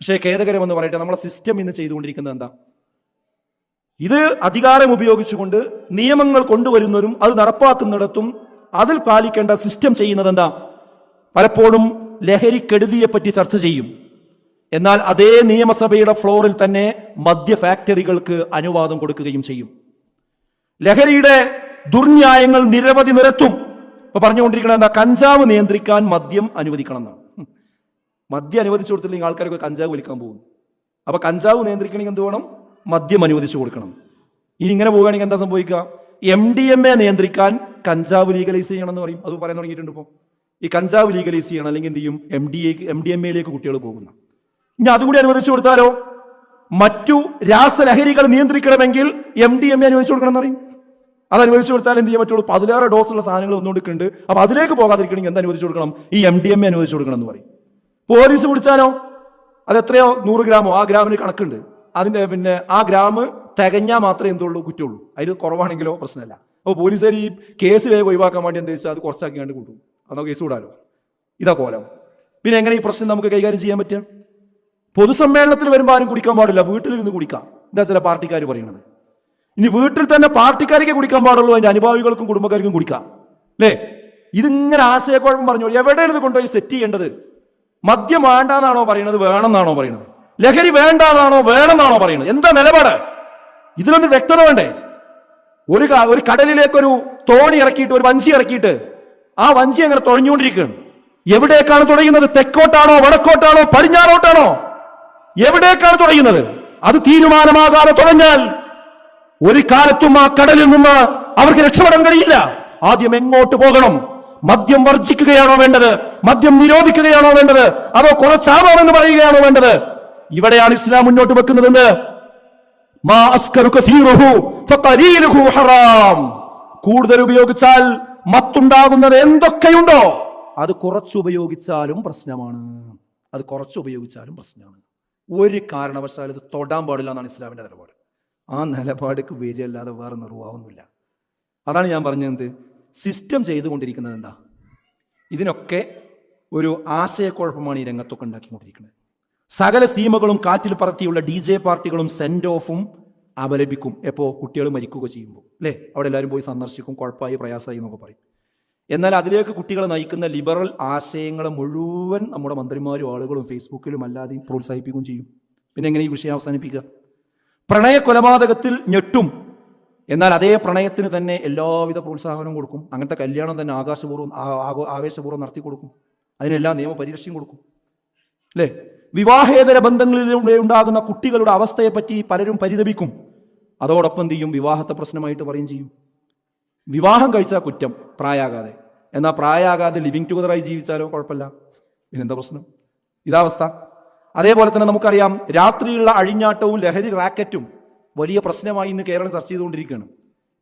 പക്ഷേ ഖേദകരമെന്ന് പറയട്ടെ നമ്മളെ സിസ്റ്റം ഇന്ന് ചെയ്തുകൊണ്ടിരിക്കുന്നത് എന്താ? ഇത് അധികാരം ഉപയോഗിച്ചുകൊണ്ട് നിയമങ്ങൾ കൊണ്ടുവരുന്നവരും അത് നടപ്പാക്കുന്നിടത്തും അതിൽ പാലിക്കേണ്ട സിസ്റ്റം ചെയ്യുന്നത് എന്താ? പലപ്പോഴും ലഹരിക്കെടുതിയെ പറ്റി ചർച്ച ചെയ്യും. എന്നാൽ അതേ നിയമസഭയുടെ ഫ്ലോറിൽ തന്നെ മദ്യ ഫാക്ടറികൾക്ക് അനുവാദം കൊടുക്കുകയും ചെയ്യും. ലഹരിയുടെ ദുർന്യായങ്ങൾ നിരവധി നിരത്തും. ഇപ്പൊ പറഞ്ഞുകൊണ്ടിരിക്കുന്നത് എന്താ? കഞ്ചാവ് നിയന്ത്രിക്കാൻ മദ്യം അനുവദിക്കണം എന്നാണ്. മദ്യം അനുവദിച്ചു കൊടുത്തില്ലെങ്കിൽ ആൾക്കാരൊക്കെ കഞ്ചാവ് വലിക്കാൻ പോകും. അപ്പൊ കഞ്ചാവ് നിയന്ത്രിക്കണമെങ്കിൽ എന്ത് വേണം? മദ്യം അനുവദിച്ചു കൊടുക്കണം. ഇനി ഇങ്ങനെ പോവുകയാണെങ്കിൽ എന്താ സംഭവിക്കുക? എം ഡി എം എ നിയന്ത്രിക്കാൻ കഞ്ചാവ് ലീഗലൈസ് ചെയ്യണം എന്ന് പറയും. അത് പറയാൻ തുടങ്ങിയിട്ടുണ്ട് ഇപ്പോൾ ഈ കഞ്ചാവ് ലീഗലൈസ് ചെയ്യണം. അല്ലെങ്കിൽ എന്ത് ചെയ്യും? എം ഡി എക്ക് എം ഡി എം എയിലേക്ക് കുട്ടികൾ പോകുന്നു. ഇനി അതുകൂടി അനുവദിച്ചു കൊടുത്താലോ? മറ്റു രാസലഹരികൾ നിയന്ത്രിക്കണമെങ്കിൽ എം ഡി എം എ അനുവദിച്ചു കൊടുക്കണം എന്ന് പറയും. അത് അനുവദിച്ചു കൊടുത്താൽ എന്ത് ചെയ്യും? പറ്റുള്ളൂ പതിലേറെ ഡോസുള്ള സാധനങ്ങൾ ഒന്നുകൊണ്ടിട്ടുണ്ട് അപ്പൊ അതിലേക്ക് പോകാതിരിക്കണമെങ്കിൽ എന്ത് അനുവദിച്ചു കൊടുക്കണം? ഈ എം ഡി എം എ അനുവദിച്ചു കൊടുക്കണം എന്ന് പറയും. പോലീസ് പിടിച്ചാലോ? അത് എത്രയോ നൂറ് ഗ്രാമോ? ആ ഗ്രാമിന് കണക്കുണ്ട്. അതിന്റെ പിന്നെ ആ ഗ്രാം തികഞ്ഞാൽ മാത്രമേ എന്തുള്ളൂ കുറ്റമുള്ളൂ. അതിൽ കുറവാണെങ്കിലോ പ്രശ്നമല്ല. അപ്പോൾ പോലീസുകാർ ഈ കേസ് വേഗം ഒഴിവാക്കാൻ വേണ്ടി എന്താ വെച്ചാൽ അത് കുറച്ചാക്കി കണ്ട് കൂട്ടും. അതോ കേസ് കൂടാലോ ഇതാ കോലം. പിന്നെ എങ്ങനെ ഈ പ്രശ്നം നമുക്ക് കൈകാര്യം ചെയ്യാൻ പറ്റുക? പൊതുസമ്മേളനത്തിൽ വരുമ്പോൾ ആരും കുടിക്കാൻ പാടില്ല. വീട്ടിലിരുന്ന് കുടിക്കാം. എന്താ ചില പാർട്ടിക്കാർ പറയുന്നത്. ഇനി വീട്ടിൽ തന്നെ പാർട്ടിക്കാരൊക്കെ കുടിക്കാൻ പാടുള്ളൂ അതിന്റെ അനുഭാവികൾക്കും കുടുംബക്കാർക്കും കുടിക്കാം. അല്ലേ? ഇതിങ്ങനെ ആശയക്കുഴപ്പം പറഞ്ഞു എവിടെയാണ് ഇത് കൊണ്ടുപോയി സെറ്റ് ചെയ്യേണ്ടത്? മദ്യം വേണ്ടാന്നാണോ പറയുന്നത് വേണമെന്നാണോ പറയുന്നത്? ലഹരി വേണ്ടാന്നാണോ വേണമെന്നാണോ പറയുന്നത്? എന്താ നിലപാട്? ഇതിലൊന്നും വ്യക്തത വേണ്ടേ? ഒരു ഒരു കടലിലേക്കൊരു തോണി ഇറക്കിയിട്ട് ഒരു വഞ്ചി ഇറക്കിയിട്ട് ആ വഞ്ചി അങ്ങനെ തുഴഞ്ഞുകൊണ്ടിരിക്കുകയാണ്. എവിടേക്കാണ് തുടങ്ങുന്നത് തെക്കോട്ടാണോ വടക്കോട്ടാണോ പടിഞ്ഞാറോട്ടാണോ? എവിടേക്കാണ് തുടങ്ങുന്നത് അത് തീരുമാനമാകാതെ തുടങ്ങാൽ ഒരു കാലത്തും ആ കടലിൽ നിന്ന് അവർക്ക് രക്ഷപ്പെടാൻ കഴിയില്ല. ആദ്യം എങ്ങോട്ട് പോകണം? മദ്യം വർജിക്കുകയാണോ വേണ്ടത്? മദ്യം നിരോധിക്കുകയാണോ വേണ്ടത്? അതോ കുറച്ചാണോ എന്ന് പറയുകയാണോ വേണ്ടത്? ഇവിടെയാണ് ഇസ്ലാം മുന്നോട്ട് വെക്കുന്നതെന്ന് കൂടുതൽ ഉപയോഗിച്ചാൽ മത്തുണ്ടാകുന്നത് എന്തൊക്കെയുണ്ടോ? അത് കുറച്ചുപയോഗിച്ചാലും പ്രശ്നമാണ്. അത് കുറച്ചുപയോഗിച്ചാലും പ്രശ്നമാണ്. ഒരു കാരണവശാലും ഇത് തൊടാൻ പാടില്ല എന്നാണ് ഇസ്ലാമിന്റെ നിലപാട്. ആ നിലപാടിക്ക് വരികയല്ലാതെ വേറെ നിർവാഹമൊന്നുമില്ല. അതാണ് ഞാൻ പറഞ്ഞത് സിസ്റ്റം ചെയ്തുകൊണ്ടിരിക്കുന്നത് എന്താ? ഇതിനൊക്കെ ഒരു ആശയക്കുഴപ്പമാണ് ഈ രംഗത്തൊക്കെ ഉണ്ടാക്കിക്കൊണ്ടിരിക്കുന്നത്. സകല സീമകളും കാറ്റിൽ പറത്തിയുള്ള ഡി ജെ പാർട്ടികളും സെൻഡ് ഓഫും അപലപിക്കും. എപ്പോൾ കുട്ടികൾ മരിക്കുക ചെയ്യുമ്പോൾ. അല്ലേ? അവിടെ എല്ലാവരും പോയി സന്ദർശിക്കും കുഴപ്പമായി പ്രയാസമായി എന്നൊക്കെ പറയും. എന്നാൽ അതിലേക്ക് കുട്ടികളെ നയിക്കുന്ന ലിബറൽ ആശയങ്ങളെ മുഴുവൻ നമ്മുടെ മന്ത്രിമാരും ആളുകളും ഫേസ്ബുക്കിലും അല്ലാതെയും പ്രോത്സാഹിപ്പിക്കുകയും ചെയ്യും. പിന്നെ എങ്ങനെ ഈ വിഷയം അവസാനിപ്പിക്കുക? പ്രണയ കൊലപാതകത്തിൽ ഞെട്ടും. എന്നാൽ അതേ പ്രണയത്തിന് തന്നെ എല്ലാവിധ പ്രോത്സാഹനവും കൊടുക്കും. അങ്ങനത്തെ കല്യാണം തന്നെ ആകാശപൂർവം ആവേശപൂർവം നടത്തി കൊടുക്കും. അതിനെല്ലാം നിയമപരിരക്ഷയും കൊടുക്കും. അല്ലേ? വിവാഹേതര ബന്ധങ്ങളിലൂടെ ഉണ്ടാകുന്ന കുട്ടികളുടെ അവസ്ഥയെപ്പറ്റി പലരും പരിതപിക്കും. അതോടൊപ്പം എന്ത് ചെയ്യും? വിവാഹത്തെ പ്രശ്നമായിട്ട് പറയും ചെയ്യും. വിവാഹം കഴിച്ചാൽ കുറ്റം പ്രായാകാതെ. എന്നാൽ പ്രായാകാതെ ലിവിങ് ടുഗദറായി ജീവിച്ചാലോ? കുഴപ്പമില്ല. പിന്നെന്താ പ്രശ്നം? ഇതാവസ്ഥ അതേപോലെ തന്നെ നമുക്കറിയാം രാത്രിയുള്ള അഴിഞ്ഞാട്ടവും ലഹരി റാക്കറ്റും വലിയ പ്രശ്നമായി ഇന്ന് കേരളം ചർച്ച ചെയ്തുകൊണ്ടിരിക്കുകയാണ്.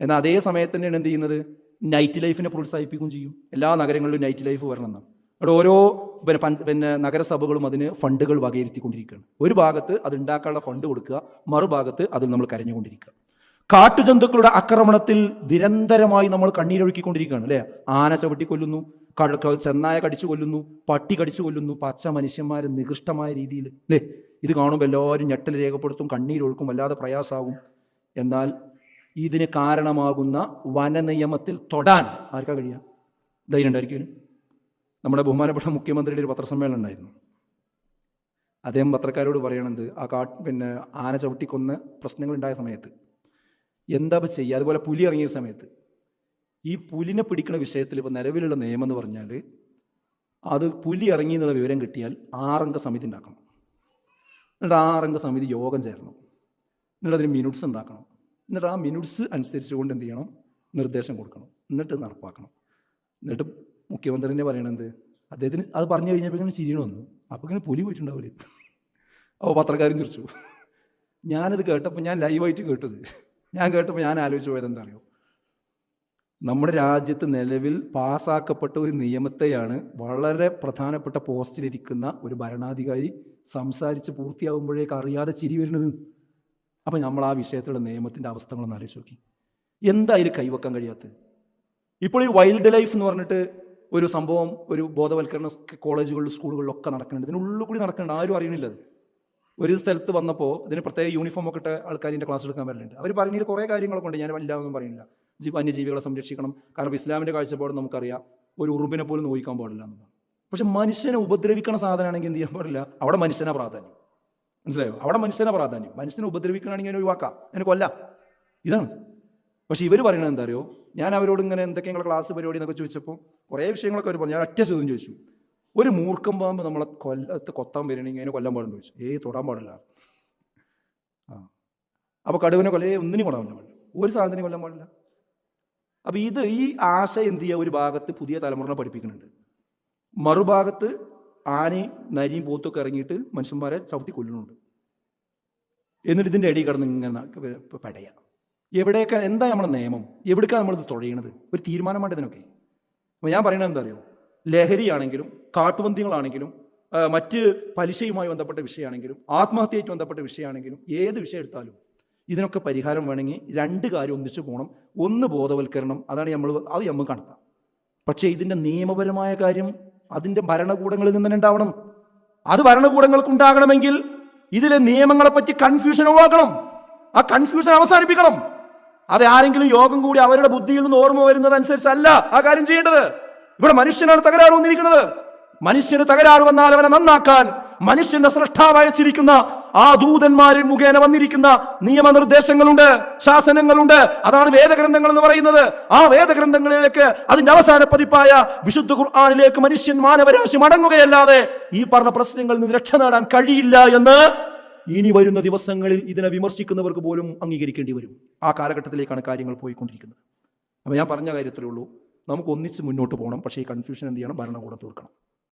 എന്നാൽ അതേ സമയത്ത് തന്നെയാണ് എന്ത് ചെയ്യുന്നത്? നൈറ്റ് ലൈഫിനെ പ്രോത്സാഹിപ്പിക്കുകയും ചെയ്യും. എല്ലാ നഗരങ്ങളിലും നൈറ്റ് ലൈഫ് വരണമെന്ന് അവിടെ ഓരോ പിന്നെ പഞ്ച പിന്നെ നഗരസഭകളും അതിന് ഫണ്ടുകൾ വകയിരുത്തിക്കൊണ്ടിരിക്കുകയാണ്. ഒരു ഭാഗത്ത് അത് ഉണ്ടാക്കാനുള്ള ഫണ്ട് കൊടുക്കുക മറുഭാഗത്ത് അതിൽ നമ്മൾ കരഞ്ഞുകൊണ്ടിരിക്കുക. കാട്ടുജന്തുക്കളുടെ ആക്രമണത്തിൽ നിരന്തരമായി നമ്മൾ കണ്ണീരൊഴുക്കിക്കൊണ്ടിരിക്കുകയാണ് അല്ലേ? ആന ചവിട്ടി കൊല്ലുന്നു കട- ക- ചെന്നായ കടിച്ചു കൊല്ലുന്നു പട്ടി കടിച്ചു കൊല്ലുന്നു പച്ച മനുഷ്യന്മാർ നികൃഷ്ടമായ രീതിയിൽ. അല്ലേ ഇത് കാണുമ്പോൾ എല്ലാവരും ഞെട്ടൽ രേഖപ്പെടുത്തും കണ്ണീരൊഴുക്കും വല്ലാതെ പ്രയാസാകും എന്നാൽ ഇതിന് കാരണമാകുന്ന വനനിയമത്തിൽ തൊടാൻ ആർക്കാ കഴിയുക? ധൈര്യം ഉണ്ടായിരിക്കും നമ്മുടെ ബഹുമാനപ്പെട്ട മുഖ്യമന്ത്രിയുടെ ഒരു പത്രസമ്മേളനം ഉണ്ടായിരുന്നു. അദ്ദേഹം പത്രക്കാരോട് പറയണത് ആ കാ പിന്നെ ആന ചവിട്ടിക്കൊന്ന് പ്രശ്നങ്ങൾ ഉണ്ടായ സമയത്ത്. എന്താ ചെയ്യുക? അതുപോലെ പുലി ഇറങ്ങിയ സമയത്ത്. ഈ പുലിനെ പിടിക്കുന്ന വിഷയത്തിൽ ഇപ്പോൾ നിലവിലുള്ള നിയമം എന്ന് പറഞ്ഞാൽ അത് പുലി ഇറങ്ങി എന്നുള്ള വിവരം കിട്ടിയാൽ ആറംഗ സമിതി ഉണ്ടാക്കണം. എന്നിട്ട് ആറംഗ സമിതി യോഗം ചേരണം. എന്നിട്ട് അതിന് മിനുട്സ് ഉണ്ടാക്കണം. എന്നിട്ട് ആ മിനുട്സ് അനുസരിച്ചുകൊണ്ട് എന്ത് ചെയ്യണം? നിർദ്ദേശം കൊടുക്കണം. എന്നിട്ട് നടപ്പാക്കണം. എന്നിട്ട് മുഖ്യമന്ത്രിനെ പറയണത് അദ്ദേഹത്തിന് അത് പറഞ്ഞു കഴിഞ്ഞപ്പോഴേക്കും ചിരിയണം വന്നു. അപ്പോൾ പുലി പോയിട്ടുണ്ടാവില്ല? അപ്പോൾ പത്രക്കാരും ചിരിച്ചു. ഞാനത് കേട്ടപ്പോൾ ഞാൻ ലൈവായിട്ട് കേട്ടത്. ഞാൻ കേട്ടപ്പോൾ ഞാൻ ആലോചിച്ച് പോയത് എന്താ അറിയോ നമ്മുടെ രാജ്യത്ത് നിലവിൽ പാസ്സാക്കപ്പെട്ട ഒരു നിയമത്തെയാണ് വളരെ പ്രധാനപ്പെട്ട പോസ്റ്റിലിരിക്കുന്ന ഒരു ഭരണാധികാരി സംസാരിച്ച് പൂർത്തിയാകുമ്പോഴേക്ക് അറിയാതെ ചിരി വരുന്നത്. അപ്പം നമ്മൾ ആ വിഷയത്തിലുള്ള നിയമത്തിന്റെ അവസ്ഥകളൊന്ന് ആലോചിച്ച് നോക്കി. എന്താ അതിൽ കൈവെക്കാൻ കഴിയാത്തത്? ഇപ്പോൾ ഈ വൈൽഡ് ലൈഫ് എന്ന് പറഞ്ഞിട്ട് ഒരു സംഭവം ഒരു ബോധവൽക്കരണ കോളേജുകളിലും സ്കൂളുകളിലൊക്കെ നടക്കുന്നുണ്ട്. ഇതിനുള്ളിൽ കൂടി നടക്കുന്നുണ്ട്. ആരും അറിയണില്ല അത്. ഒരു സ്ഥലത്ത് വന്നപ്പോൾ ഇതിന് പ്രത്യേക യൂണിഫോം ഒക്കെ ഇട്ട ആൾക്കാരിന്റെ ക്ലാസ് എടുക്കാൻ വരലുണ്ട്. അവർ പറഞ്ഞിട്ട് കുറേ കാര്യങ്ങളൊക്കെ ഉണ്ട്. ഞാൻ വല്ലാതൊന്നും പറയുന്നില്ല. വന്യജീവികളെ സംരക്ഷിക്കണം. കാരണം ഇസ്ലാമിന്റെ കാഴ്ചപ്പാട് നമുക്കറിയാം ഒരു ഉറുമ്പിനെ പോലും നോയിക്കാൻ പാടില്ല എന്നുള്ളത് പക്ഷെ മനുഷ്യനെ ഉപദ്രവിക്കണ സാധനമാണെങ്കിൽ എന്ത് ചെയ്യാൻ പാടില്ല? അവിടെ മനുഷ്യനെ പ്രാധാന്യം. മനസ്സിലായോ? അവിടെ മനുഷ്യനെ പ്രാധാന്യം. മനുഷ്യനെ ഉപദ്രവിക്കണമെങ്കിൽ അതിനെ ഒഴിവാക്കാം. അതിനെ കൊല്ല. ഇതാണ്. പക്ഷെ ഇവർ പറയണത് എന്താ അറിയോ? ഞാൻ അവരോട് ഇങ്ങനെ എന്തൊക്കെ ക്ലാസ് പരിപാടി എന്നൊക്കെ ചോദിച്ചപ്പോൾ കുറേ വിഷയങ്ങളൊക്കെ അവർ പറഞ്ഞു. ഞാൻ ഒറ്റ ചോദ്യം ചോദിച്ചു. ഒരു മൂർക്കം പാമ്പ് നമ്മളെ കൊല്ലത്ത് കൊത്താൻ വരണമെങ്കിൽ അതിനെ കൊല്ലാൻ പാടുന്നു ചോദിച്ചു. ഏയ് തൊടാൻ പാടില്ല. ആ. അപ്പോൾ കടുവിനെ കൊല്ലേ. ഒന്നിനും കൊല്ലാൻ പാടില്ല. ഒരു സാധനം കൊല്ലാൻ പാടില്ല. അപ്പോൾ ഇത് ഈ ആശ എന്ത് ചെയ്യുക ഒരു ഭാഗത്ത് പുതിയ തലമുറനെ പഠിപ്പിക്കുന്നുണ്ട്. മറുഭാഗത്ത് ആനയും നരിയും പോത്തൊക്കെ ഇറങ്ങിയിട്ട് മനുഷ്യന്മാരെ ചവിട്ടി കൊല്ലുന്നുണ്ട്. എന്നിട്ട് ഇതിന്റെ ഇടയിൽ കിടന്ന് ഇങ്ങനെ പടയ. എവിടെയൊക്കെ എന്താ നമ്മുടെ നിയമം? എവിടേക്കാണ് നമ്മളിത് തുഴയണത്? ഒരു തീരുമാനമായിട്ട് ഇതിനൊക്കെ. അപ്പോൾ ഞാൻ പറയണത് എന്താ അറിയോ ലഹരിയാണെങ്കിലും കാട്ടുപന്തികളാണെങ്കിലും മറ്റ് പലിശയുമായി ബന്ധപ്പെട്ട വിഷയമാണെങ്കിലും ആത്മഹത്യയായിട്ട് ബന്ധപ്പെട്ട വിഷയമാണെങ്കിലും ഏത് വിഷയം എടുത്താലും ഇതിനൊക്കെ പരിഹാരം വേണമെങ്കിൽ രണ്ട് കാര്യം ഒന്നിച്ചു പോകണം. ഒന്ന് ബോധവൽക്കരണം. അതാണ് നമ്മൾ അത് നമ്മൾ കണ്ടെത്താം പക്ഷേ ഇതിന്റെ നിയമപരമായ കാര്യം അതിന്റെ ഭരണകൂടങ്ങളിൽ നിന്ന് തന്നെ ഉണ്ടാവണം. അത് ഭരണകൂടങ്ങൾക്ക് ഉണ്ടാകണമെങ്കിൽ ഇതിലെ നിയമങ്ങളെ പറ്റി കൺഫ്യൂഷൻ ഒഴിവാക്കണം. ആ കൺഫ്യൂഷൻ അവസാനിപ്പിക്കണം. അത് ആരെങ്കിലും യോഗം കൂടി അവരുടെ ബുദ്ധിയിൽ നിന്ന് ഓർമ്മ വരുന്നതനുസരിച്ചല്ല ആ കാര്യം ചെയ്യേണ്ടത്. ഇവിടെ മനുഷ്യനാണ് തകരാറ് വന്നിരിക്കുന്നത്. മനുഷ്യന് തകരാറ് വന്നാൽ അവനെ നന്നാക്കാൻ മനുഷ്യന്റെ സൃഷ്ടാവയച്ചിരിക്കുന്ന ആ ദൂതന്മാരിൽ മുഖേന വന്നിരിക്കുന്ന നിയമനിർദ്ദേശങ്ങളുണ്ട് ശാസനങ്ങളുണ്ട്. അതാണ് വേദഗ്രന്ഥങ്ങൾ എന്ന് പറയുന്നത്. ആ വേദഗ്രന്ഥങ്ങളിലേക്ക് അതിന്റെ അവസാന പതിപ്പായ വിശുദ്ധ ഖുർആാനിലേക്ക് മനുഷ്യൻ മാനവരാശി മടങ്ങുകയല്ലാതെ ഈ പറഞ്ഞ പ്രശ്നങ്ങളിൽ നിന്ന് രക്ഷ നേടാൻ കഴിയില്ല എന്ന് ഇനി വരുന്ന ദിവസങ്ങളിൽ ഇതിനെ വിമർശിക്കുന്നവർക്ക് പോലും അംഗീകരിക്കേണ്ടി വരും. ആ കാലഘട്ടത്തിലേക്കാണ് കാര്യങ്ങൾ പോയിക്കൊണ്ടിരിക്കുന്നത്. അപ്പോൾ ഞാൻ പറഞ്ഞ കാര്യത്തിലേ ഉള്ളൂ. നമുക്ക് ഒന്നിച്ച് മുന്നോട്ട് പോകണം. പക്ഷേ ഈ കൺഫ്യൂഷൻ എന്ത് ചെയ്യണം? ഭരണകൂടം തീർക്കണം.